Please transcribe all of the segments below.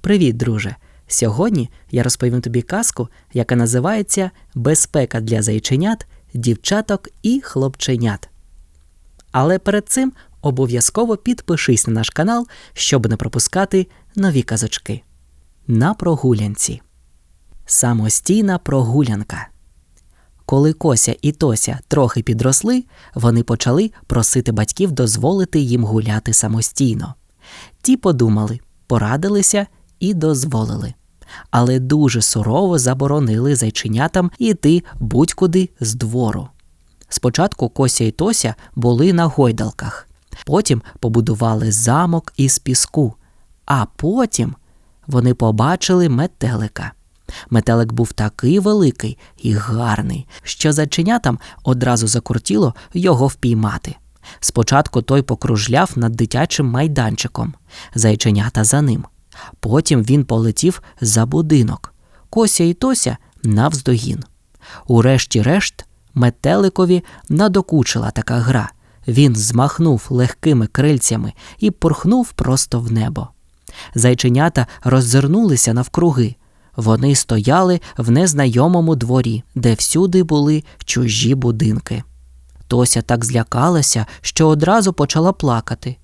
Привіт, друже! Сьогодні я розповім тобі казку, яка називається Безпека для зайченят, дівчаток і хлопченят. Але перед цим обов'язково підпишись на наш канал, щоб не пропускати нові казочки. На прогулянці. Самостійна прогулянка. Коли Кося і Тося трохи підросли, вони почали просити батьків дозволити їм гуляти самостійно. Ті подумали, порадилися і дозволили. Але дуже сурово заборонили зайченятам іти будь-куди з двору. Спочатку Кося і Тося були на гойдалках, потім побудували замок із піску, а потім вони побачили метелика. Метелик був такий великий і гарний, що зайченятам одразу закортіло його впіймати. Спочатку той покружляв над дитячим майданчиком, зайченята за ним. Потім він полетів за будинок, Кося і Тося навздогін. Урешті-решт, метеликові надокучила така гра. Він змахнув легкими крильцями і порхнув просто в небо. Зайченята роззирнулися навкруги. Вони стояли в незнайомому дворі, де всюди були чужі будинки. Тося так злякалася, що одразу почала плакати.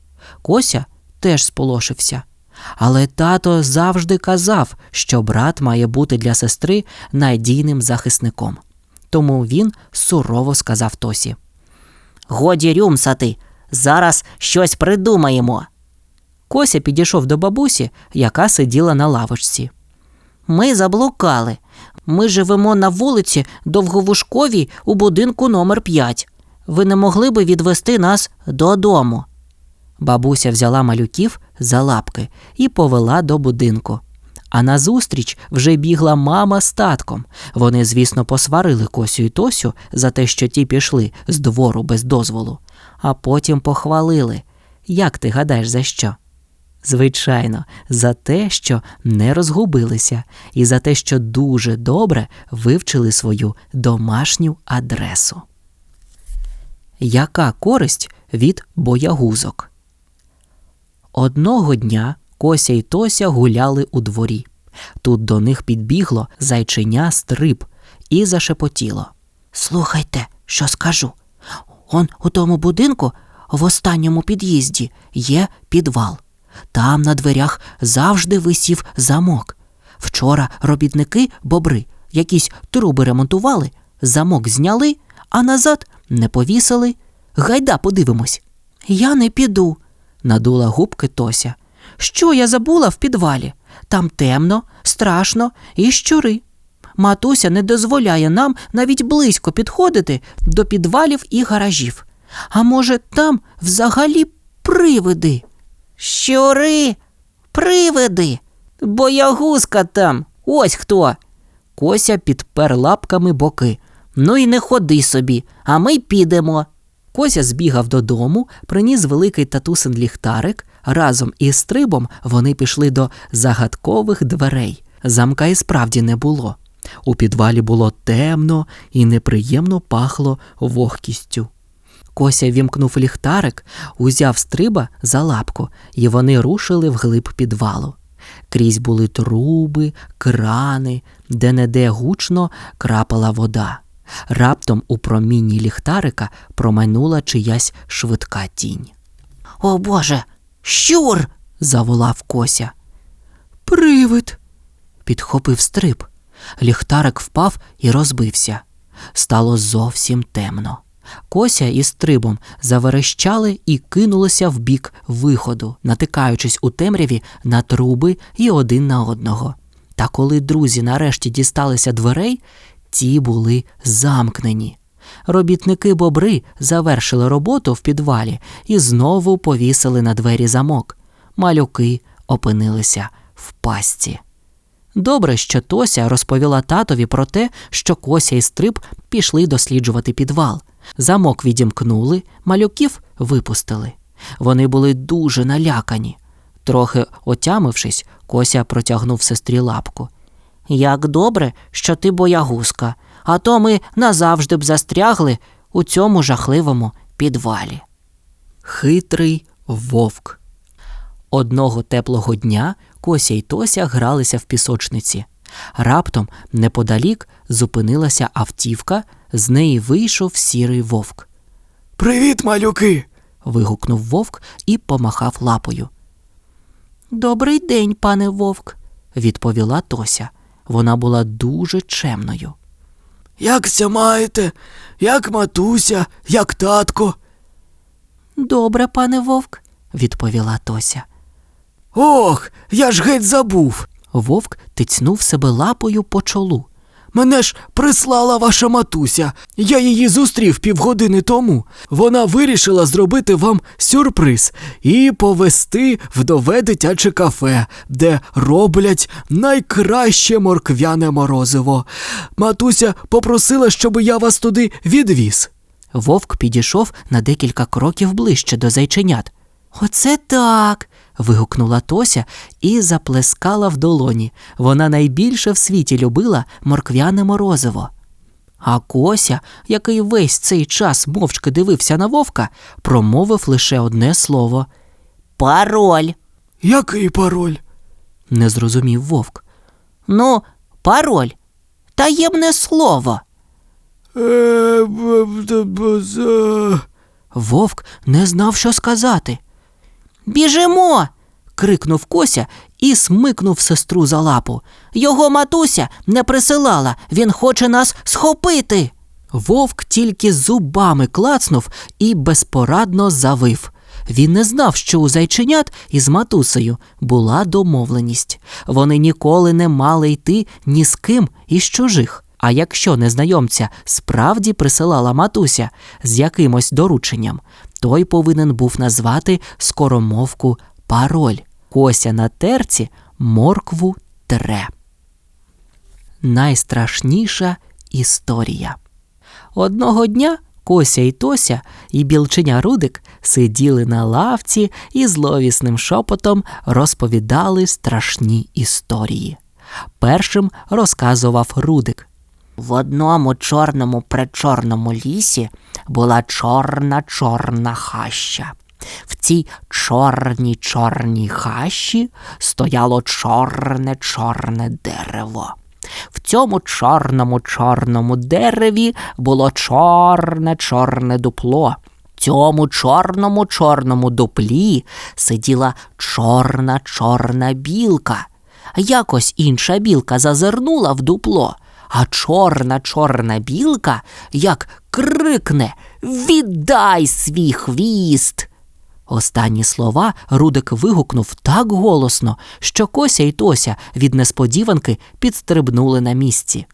Кося теж сполошився. Але тато завжди казав, що брат має бути для сестри надійним захисником. Тому він сурово сказав Тосі. Годі рюмсати, зараз щось придумаємо. Кося підійшов до бабусі, яка сиділа на лавочці. Ми заблукали. Ми живемо на вулиці Довговушковій у будинку номер 5 Ви не могли би відвести нас додому? Бабуся взяла малюків за лапки і повела до будинку. А назустріч вже бігла мама з татком. Вони, звісно, посварили Косю і Тосю за те, що ті пішли з двору без дозволу, а потім похвалили. Як ти гадаєш, за що? Звичайно, за те, що не розгубилися, і за те, що дуже добре вивчили свою домашню адресу. Яка користь від боягузок? Одного дня Кося і Тося гуляли у дворі. Тут до них підбігло зайченя стриб і зашепотіло. Слухайте, що скажу. Он у тому будинку в останньому під'їзді є підвал. Там на дверях завжди висів замок. Вчора робітники бобри якісь труби ремонтували, замок зняли, а назад не повісили. Гайда, подивимось. Я не піду, надула губки Тося. Що я забула в підвалі? Там темно, страшно і щури. Матуся не дозволяє нам навіть близько підходити до підвалів і гаражів. А може, там взагалі привиди? Щури, привиди, боягузка там. Ось хто. Кося підпер лапками боки. Ну і не ходи собі, а ми підемо. Кося збігав додому, приніс великий татусин ліхтарик. Разом із стрибом вони пішли до загадкових дверей. Замка і справді не було. У підвалі було темно і неприємно пахло вогкістю. Кося вімкнув ліхтарик, узяв стриба за лапку, і вони рушили вглиб підвалу. Крізь були труби, крани, де неде гучно крапала вода. Раптом у промінні ліхтарика промайнула чиясь швидка тінь. О Боже, щур. заволав Кося. Привид. підхопив стриб. Ліхтарик впав і розбився. Стало зовсім темно. Кося із стрибом заверещали і кинулися в бік виходу, натикаючись у темряві на труби і один на одного. Та коли друзі нарешті дісталися дверей, ті були замкнені. Робітники бобри завершили роботу в підвалі і знову повісили на двері замок. Малюки опинилися в пастці. Добре, що Тося розповіла татові про те, що Кося і Стриб пішли досліджувати підвал. Замок відімкнули, малюків випустили. Вони були дуже налякані. Трохи отямившись, Кося протягнув сестрі лапку. Як добре, що ти боягузка, а то ми назавжди б застрягли у цьому жахливому підвалі. Хитрий вовк. Одного теплого дня Кося й Тося гралися в пісочниці. Раптом неподалік зупинилася автівка, з неї вийшов сірий вовк. Привіт, малюки! Вигукнув вовк і помахав лапою. Добрий день, пане вовк. Відповіла Тося. Вона була дуже чемною. Як ся маєте? Як матуся, як татко? Добре, пане вовк. Відповіла Тося. Ох, я ж геть забув. Вовк тицнув себе лапою по чолу. Мене ж прислала ваша матуся. Я її зустрів півгодини тому. Вона вирішила зробити вам сюрприз і повести в нове дитяче кафе, де роблять найкраще морквяне морозиво. Матуся попросила, щоб я вас туди відвіз. Вовк підійшов на декілька кроків ближче до зайченят. Оце так. Вигукнула Тося і заплескала в долоні. Вона найбільше в світі любила морквяне морозиво. А Кося, який весь цей час мовчки дивився на вовка, промовив лише одне слово. Пароль. Який пароль? Не зрозумів вовк. Ну, пароль. Таємне слово. Е, Вовк не знав, що сказати. Біжимо. крикнув Кося і смикнув сестру за лапу. Його матуся не присилала. Він хоче нас схопити. Вовк тільки зубами клацнув і безпорадно завив. Він не знав, що у зайченят із матусею була домовленість. Вони ніколи не мали йти ні з ким із чужих. А якщо незнайомця справді присилала матуся з якимось дорученням, той повинен був назвати скоромовку пароль. Кося на терці моркву тре. Найстрашніша історія. Одного дня Кося і Тося і білченя Рудик сиділи на лавці і зловісним шепотом розповідали страшні історії. Першим розказував Рудик. В одному чорному пречорному лісі була чорна чорна хаща. В цій чорній чорній хащі стояло чорне чорне дерево. В цьому чорному чорному дереві було чорне чорне дупло. Цьому чорному чорному дуплі сиділа чорна чорна білка. Якось інша білка зазирнула в дупло, а чорна чорна білка як крикне Віддай свій хвіст. Останні слова Рудик вигукнув так голосно, що Кося й Тося від несподіванки підстрибнули на місці.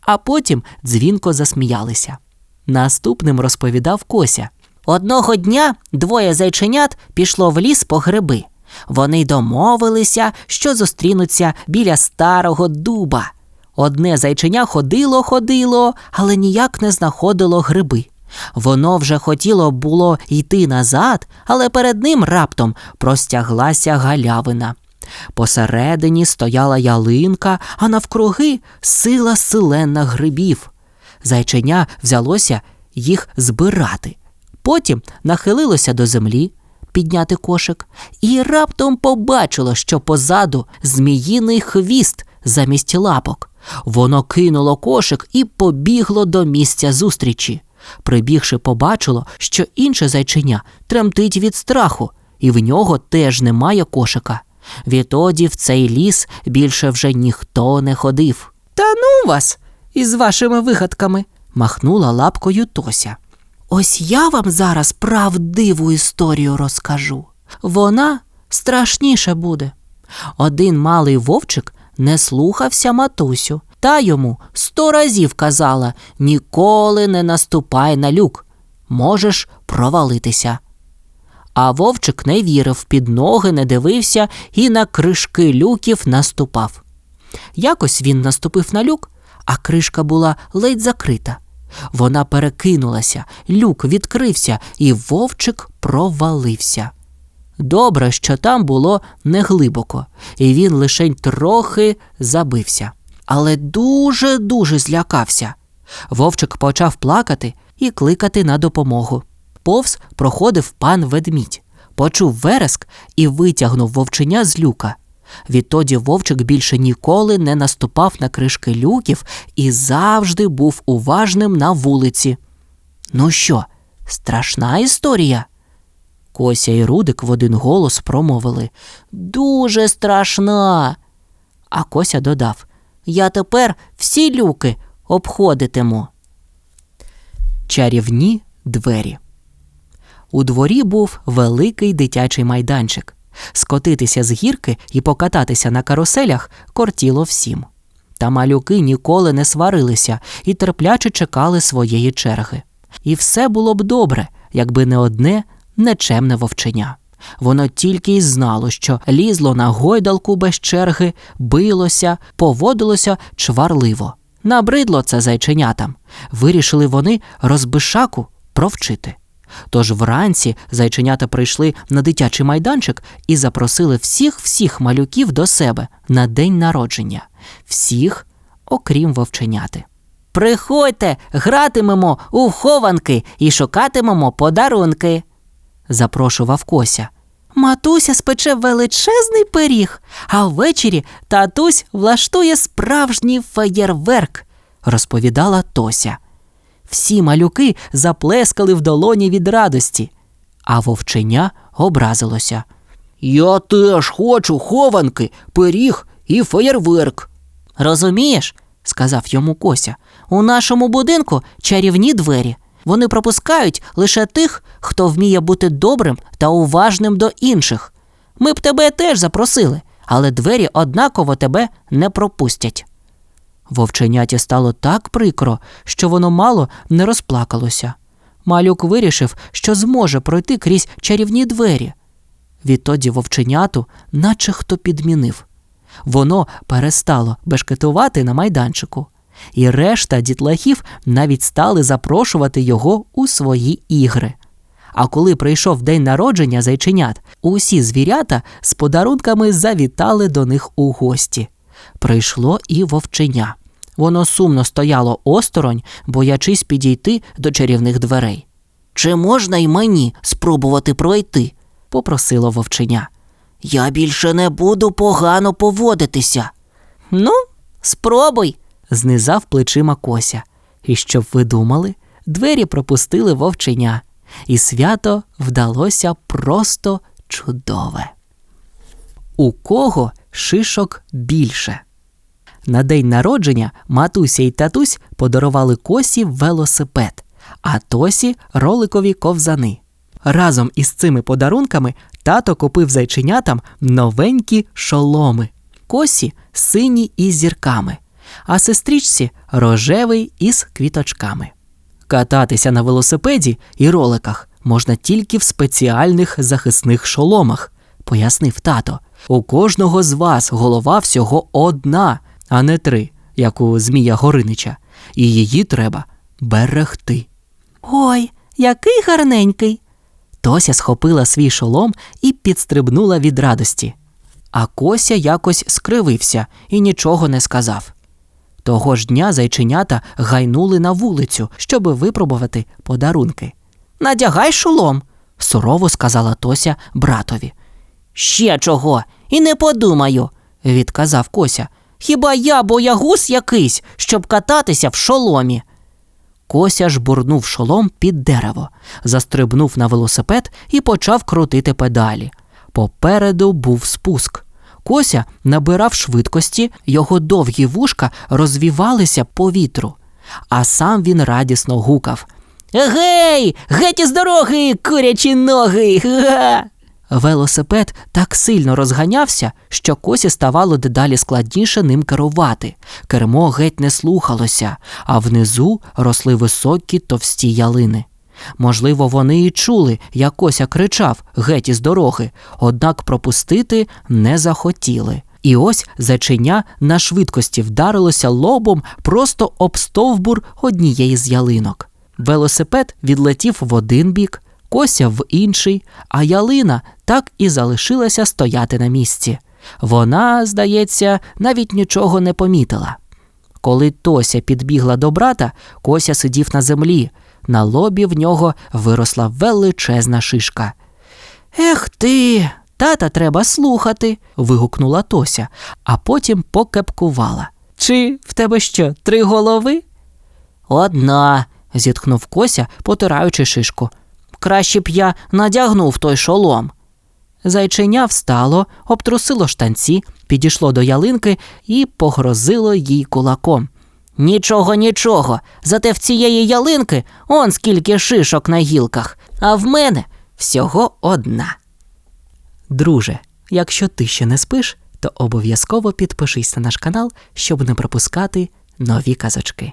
А потім дзвінко засміялися. Наступним розповідав Кося. Одного дня двоє зайченят пішло в ліс по гриби. Вони домовилися, що зустрінуться біля старого дуба. Одне зайченя ходило, ходило, але ніяк не знаходило гриби. Воно вже хотіло було йти назад, але перед ним раптом простяглася галявина. Посередині стояла ялинка, а навкруги сила силена грибів. Зайченя взялося їх збирати. Потім нахилилося до землі підняти кошик і раптом побачило, що позаду зміїний хвіст замість лапок. Воно кинуло кошик і побігло до місця зустрічі. Прибігши, побачило, що інше зайченя тремтить від страху, і в нього теж немає кошика. Відтоді в цей ліс більше вже ніхто не ходив. Та ну вас із вашими вигадками. махнула лапкою Тося. Ось я вам зараз правдиву історію розкажу. Вона страшніше буде. Один малий вовчик не слухався матусю, та йому сто разів казала ніколи не наступай на люк, можеш провалитися. А вовчик не вірив, під ноги не дивився і на кришки люків наступав. Якось він наступив на люк, а кришка була ледь закрита. Вона перекинулася, люк відкрився, і вовчик провалився. Добре, що там було неглибоко, і він лишень трохи забився, але дуже-дуже злякався. Вовчик почав плакати і кликати на допомогу. Повз проходив пан ведмідь, почув вереск і витягнув вовченя з люка. Відтоді вовчик більше ніколи не наступав на кришки люків і завжди був уважним на вулиці. Ну що, страшна історія? Кося і Рудик в один голос промовили Дуже страшна. А Кося додав Я тепер всі люки обходитиму. Чарівні двері. У дворі був великий дитячий майданчик. Скотитися з гірки і покататися на каруселях кортіло всім. Та малюки ніколи не сварилися і терпляче чекали своєї черги. І все було б добре, якби не одне нечемне вовченя. Воно тільки й знало, що лізло на гойдалку без черги, билося, поводилося чварливо. Набридло це зайченятам. Вирішили вони розбишаку провчити. Тож вранці зайченята прийшли на дитячий майданчик і запросили всіх всіх малюків до себе на день народження, всіх, окрім вовченяти. Приходьте, гратимемо у хованки і шукатимемо подарунки. Запрошував Кося. Матуся спече величезний пиріг, а ввечері татусь влаштує справжній феєрверк. розповідала Тося. Всі малюки заплескали в долоні від радості, а вовченя образилося. Я теж хочу хованки, пиріг і феєрверк. Розумієш, сказав йому Кося, у нашому будинку чарівні двері. Вони пропускають лише тих, хто вміє бути добрим та уважним до інших. Ми б тебе теж запросили, але двері однаково тебе не пропустять. Вовченяті стало так прикро, що воно мало не розплакалося. Малюк вирішив, що зможе пройти крізь чарівні двері. Відтоді вовченяту, наче хто підмінив. Воно перестало бешкетувати на майданчику, і решта дітлахів навіть стали запрошувати його у свої ігри. А коли прийшов день народження зайченят, усі звірята з подарунками завітали до них у гості. Прийшло і вовченя. Воно сумно стояло осторонь, боячись підійти до чарівних дверей. Чи можна й мені спробувати пройти? Попросило вовченя. Я більше не буду погано поводитися. Ну, спробуй. Знизав плечима Кося. І щоб ви думали, двері пропустили вовченя, і свято вдалося просто чудове. У кого шишок більше? На день народження матуся і татусь подарували косі велосипед, а Тосі роликові ковзани. Разом із цими подарунками тато купив зайченятам новенькі шоломи, косі сині із зірками, а сестричці рожевий із квіточками. Кататися на велосипеді і роликах можна тільки в спеціальних захисних шоломах, пояснив тато. У кожного з вас голова всього одна, а не три, як у Змія Горинича, і її треба берегти. Ой, який гарненький. Тося схопила свій шолом і підстрибнула від радості. А Кося якось скривився і нічого не сказав. Того ж дня зайченята гайнули на вулицю, щоби випробувати подарунки. Надягай шолом. Сурово сказала Тося братові. Ще чого, і не подумаю, Відказав Кося. Хіба я боягуз якийсь, щоб кататися в шоломі? Кося ж бурнув шолом під дерево, застрибнув на велосипед і почав крутити педалі. Попереду був спуск. Кося набирав швидкості, його довгі вушка розвівалися по вітру, а сам він радісно гукав. Гей, геть із дороги, курячі ноги. Га! Велосипед так сильно розганявся, що косі ставало дедалі складніше ним керувати. Кермо геть не слухалося, а внизу росли високі товсті ялини. Можливо, вони і чули, як Кося кричав геть із дороги, однак пропустити не захотіли. І ось заченя на швидкості вдарилося лобом просто об стовбур однієї з ялинок. Велосипед відлетів в один бік, Кося в інший, а ялина так і залишилася стояти на місці. Вона, здається, навіть нічого не помітила. Коли Тося підбігла до брата, Кося сидів на землі. На лобі в нього виросла величезна шишка. Ех ти, Тата треба слухати. вигукнула Тося, а потім покепкувала. Чи в тебе що, три голови? Одна. зітхнув Кося, потираючи шишку. Краще б я надягнув той шолом. Зайченя встало, обтрусило штанці, підійшло до ялинки і погрозило їй кулаком. Нічого, нічого. Зате в цієї ялинки он скільки шишок на гілках, а в мене всього одна. Друже, якщо ти ще не спиш, то обов'язково підпишись на наш канал, щоб не пропускати нові казочки.